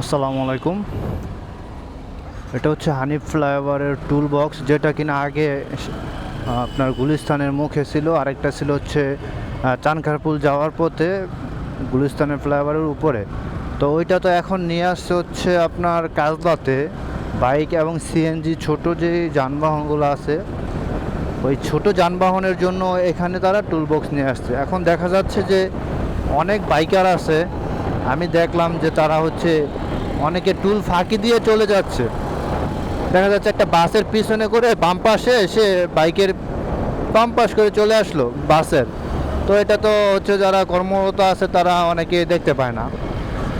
আসসালামু আলাইকুম। এটা হচ্ছে হানিফ ফ্লাইওভারের টুল বক্স যেটা কিনা আগে আপনার গুলিস্তানের মুখে ছিল, আরেকটা ছিল হচ্ছে চানখারপুল যাওয়ার পথে গুলিস্তানের ফ্লাইওভারের উপরে। তো ওইটা তো এখন নিয়ে আসছে হচ্ছে আপনার কাজলাতে। বাইক এবং সিএনজি ছোট যে যানবাহনগুলো আছে, ওই ছোট যানবাহনের জন্য এখানে তারা টুল বক্স নিয়ে আসছে। এখন দেখা যাচ্ছে যে অনেক বাইকার আছে। আমি দেখলাম যে তারা হচ্ছে অনেকে টুল ফাঁকি দিয়ে চলে যাচ্ছে। দেখা যাচ্ছে একটা বাসের পিছনে করে বাম পাশে সে বাইকের বাম পাশ করে চলে আসলো বাসের। তো এটা তো হচ্ছে যারা কর্মরত আছে তারা অনেকে দেখতে পায় না।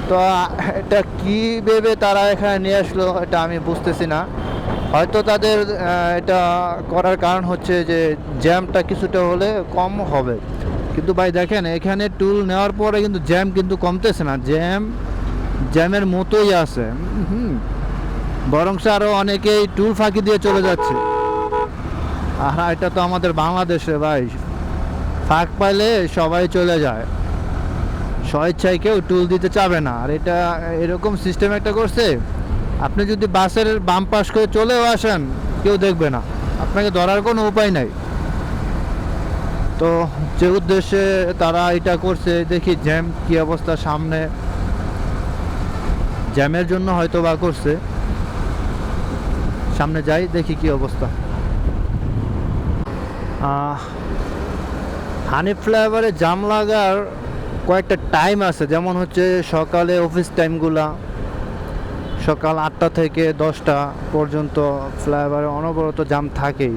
তো এটা কী ভেবে তারা এখানে নিয়ে আসলো এটা আমি বুঝতেছি না। হয়তো তাদের এটা করার কারণ হচ্ছে যে জ্যামটা কিছুটা হলে কম হবে। কিন্তু ভাই দেখেন, এখানে টুল নেওয়ার পরে কিন্তু জ্যাম কিন্তু কমতেছে না। জ্যাম জ্যামের মতোই আছে। হুম। বরংস আরও অনেকেই টুল ফাঁকি দিয়ে চলে যাচ্ছে। আর এটা তো আমাদের বাংলাদেশে ভাই। ফাঁক পাইলে সবাই চলে যায়। স্বেচ্ছায় কেউ টুল দিতে চাবে না। আর এটা এরকম সিস্টেম একটা করছে, আপনি যদি বাসের বাম পাশ করে চলেও আসেন, কেউ দেখবে না। আপনাকে ধরার কোনো উপায় নাই। তো যে উদ্দেশ্যে তারা এটা করছে, দেখি জ্যাম কি অবস্থা সামনে। জ্যামের জন্য হয়তো বা করছে। সামনে যাই, দেখি কি অবস্থা। হানি ফ্লাইওভারে জাম লাগার কয়েকটা টাইম আছে। যেমন হচ্ছে সকালে অফিস টাইমগুলা, সকাল আটটা থেকে দশটা পর্যন্ত ফ্লাইওভারে অনবরত জাম থাকেই।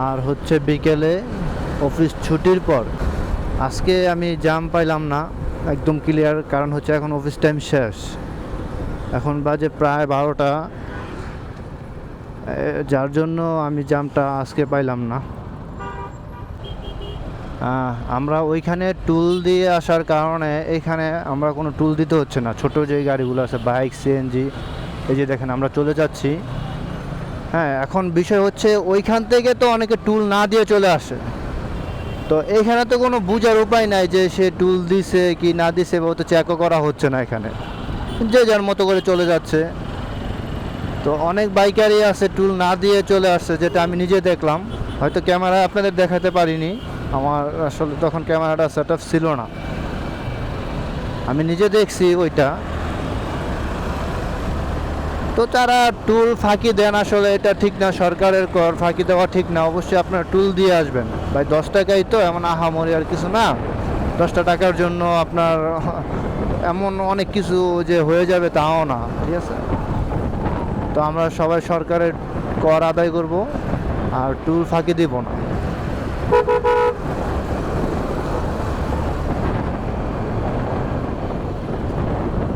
আর হচ্ছে বিকেলে অফিস ছুটির পর, আজকে আমি জাম পাইলাম না। একদম ক্লিয়ার কারণ হচ্ছে এখন অফিস টাইম শেষ। এখন বাজে প্রায় বারোটা। যার জন্য আমি জামটা আজকে পাইলাম না। আমরা ওইখানে টুল দিয়ে আসার কারণে এখানে আমরা কোনো টুল দিতে হচ্ছে না। ছোট যে গাড়িগুলো আছে বাইক সিএনজি এই যে দেখেন আমরা চলে যাচ্ছি। হ্যাঁ এখন বিষয় হচ্ছে ওইখান থেকে তো অনেকে টুল না দিয়ে চলে আসে। তো এখানে তো কোনো বোঝার উপায় নাই যে সে টুল দিছে কি না দিছে, ও তো চেকও করা হচ্ছে না এখানে। যে যার মতো করে চলে যাচ্ছে। তো অনেক বাইকারই আছে টুল না দিয়ে চলে আসছে, যেটা আমি নিজে দেখলাম। হয়তো ক্যামেরা আপনাদের দেখাতে পারিনি। আমার আসলে তখন ক্যামেরাটা সেট ছিল না। আমি নিজে দেখছি ওইটা। তো তারা টুল ফাঁকি দেন আসলে এটা ঠিক না, সরকারের কর ফাঁকি দেওয়া ঠিক না, অবশ্যই আপনারা টুল দিয়ে আসবেন। ভাই, দশ টাকাই তো এমন আহামরি আর কিছু না। দশটা টাকার জন্য আপনার এমন অনেক কিছু যে হয়ে যাবে তাও না, ঠিক আছে? তো আমরা সবাই সরকারের কর আদায় করব, আর টুল ফাঁকি দিব না।